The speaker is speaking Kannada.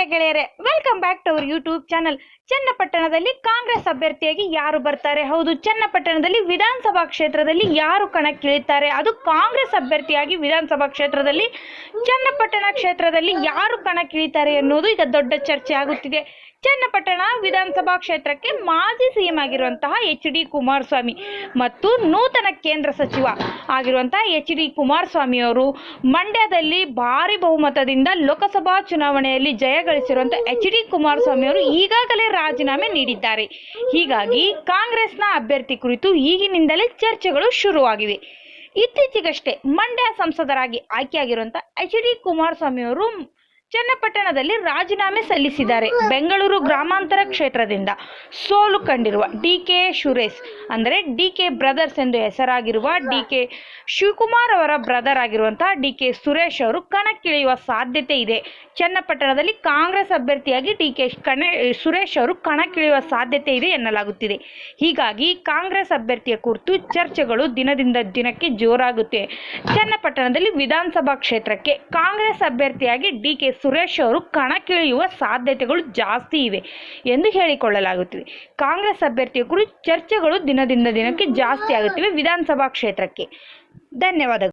ನಮಸ್ತೆ ಗೆಳೆಯರೆ welcome back to our YouTube channel ಚನ್ನಪಟ್ಟಣದಲ್ಲಿ ಕಾಂಗ್ರೆಸ್ ಅಭ್ಯರ್ಥಿಯಾಗಿ ಯಾರು ಬರ್ತಾರೆ? ಹೌದು, ಚನ್ನಪಟ್ಟಣದಲ್ಲಿ ವಿಧಾನಸಭಾ ಕ್ಷೇತ್ರದಲ್ಲಿ ಯಾರು ಕಣಕ್ಕಿಳಿತಾರೆ? ಅದು ಕಾಂಗ್ರೆಸ್ ಅಭ್ಯರ್ಥಿಯಾಗಿ ವಿಧಾನಸಭಾ ಕ್ಷೇತ್ರದಲ್ಲಿ, ಚನ್ನಪಟ್ಟಣ ಕ್ಷೇತ್ರದಲ್ಲಿ ಯಾರು ಕಣಕ್ಕಿಳಿತಾರೆ ಅನ್ನೋದು ಈಗ ದೊಡ್ಡ ಚರ್ಚೆ ಆಗುತ್ತಿದೆ. ಚನ್ನಪಟ್ಟಣ ವಿಧಾನಸಭಾ ಕ್ಷೇತ್ರಕ್ಕೆ ಮಾಜಿ ಸಿಎಂ ಆಗಿರುವಂತಹ ಎಚ್ ಡಿ ಕುಮಾರಸ್ವಾಮಿ ಮತ್ತು ನೂತನ ಕೇಂದ್ರ ಸಚಿವ ಆಗಿರುವಂತಹ ಎಚ್ ಡಿ ಕುಮಾರಸ್ವಾಮಿ ಅವರು ಮಂಡ್ಯದಲ್ಲಿ ಭಾರಿ ಬಹುಮತದಿಂದ ಲೋಕಸಭಾ ಚುನಾವಣೆಯಲ್ಲಿ ಜಯ ಗಳಿಸಿರುವಂತಹ ಎಚ್ ಡಿ ಕುಮಾರಸ್ವಾಮಿ ಅವರು ಈಗಾಗಲೇ ರಾಜೀನಾಮೆ ನೀಡಿದ್ದಾರೆ. ಹೀಗಾಗಿ ಕಾಂಗ್ರೆಸ್ನ ಅಭ್ಯರ್ಥಿ ಕುರಿತು ಈಗಿನಿಂದಲೇ ಚರ್ಚೆಗಳು ಶುರುವಾಗಿವೆ. ಇತ್ತೀಚೆಗಷ್ಟೇ ಮಂಡ್ಯ ಸಂಸದರಾಗಿ ಆಯ್ಕೆಯಾಗಿರುವಂಥ ಎಚ್ ಡಿ ಕುಮಾರಸ್ವಾಮಿ ಅವರು ಚನ್ನಪಟ್ಟಣದಲ್ಲಿ ರಾಜೀನಾಮೆ ಸಲ್ಲಿಸಿದ್ದಾರೆ. ಬೆಂಗಳೂರು ಗ್ರಾಮಾಂತರ ಕ್ಷೇತ್ರದಿಂದ ಸೋಲು ಕಂಡಿರುವ ಡಿ ಕೆ ಸುರೇಶ್ ಅಂದರೆ ಡಿ ಕೆ ಬ್ರದರ್ಸ್ ಎಂದು ಹೆಸರಾಗಿರುವ ಡಿ ಕೆ ಶಿವಕುಮಾರ್ ಅವರ ಬ್ರದರ್ ಆಗಿರುವಂತಹ ಡಿ ಕೆ ಸುರೇಶ್ ಅವರು ಕಣಕ್ಕಿಳಿಯುವ ಸಾಧ್ಯತೆ ಇದೆ. ಚನ್ನಪಟ್ಟಣದಲ್ಲಿ ಕಾಂಗ್ರೆಸ್ ಅಭ್ಯರ್ಥಿಯಾಗಿ ಡಿ ಕೆ ಕಣ, ಸುರೇಶ್ ಅವರು ಕಣಕ್ಕಿಳಿಯುವ ಸಾಧ್ಯತೆ ಇದೆ ಎನ್ನಲಾಗುತ್ತಿದೆ. ಹೀಗಾಗಿ ಕಾಂಗ್ರೆಸ್ ಅಭ್ಯರ್ಥಿಯ ಕುರಿತು ಚರ್ಚೆಗಳು ದಿನದಿಂದ ದಿನಕ್ಕೆ ಜೋರಾಗುತ್ತೆ. ಚನ್ನಪಟ್ಟಣದಲ್ಲಿ ವಿಧಾನಸಭಾ ಕ್ಷೇತ್ರಕ್ಕೆ ಕಾಂಗ್ರೆಸ್ ಅಭ್ಯರ್ಥಿಯಾಗಿ ಡಿ ಕೆ ಸುರೇಶ್ ಅವರು ಕಣಕ್ಕಿಳಿಯುವ ಸಾಧ್ಯತೆಗಳು ಜಾಸ್ತಿ ಇವೆ ಎಂದು ಹೇಳಿಕೊಳ್ಳಲಾಗುತ್ತಿದೆ. ಕಾಂಗ್ರೆಸ್ ಅಭ್ಯರ್ಥಿಯ ಕುರಿತು ಚರ್ಚೆಗಳು ದಿನದಿಂದ ದಿನಕ್ಕೆ ಜಾಸ್ತಿ ಆಗುತ್ತಿವೆ ವಿಧಾನಸಭಾ ಕ್ಷೇತ್ರಕ್ಕೆ. ಧನ್ಯವಾದಗಳು.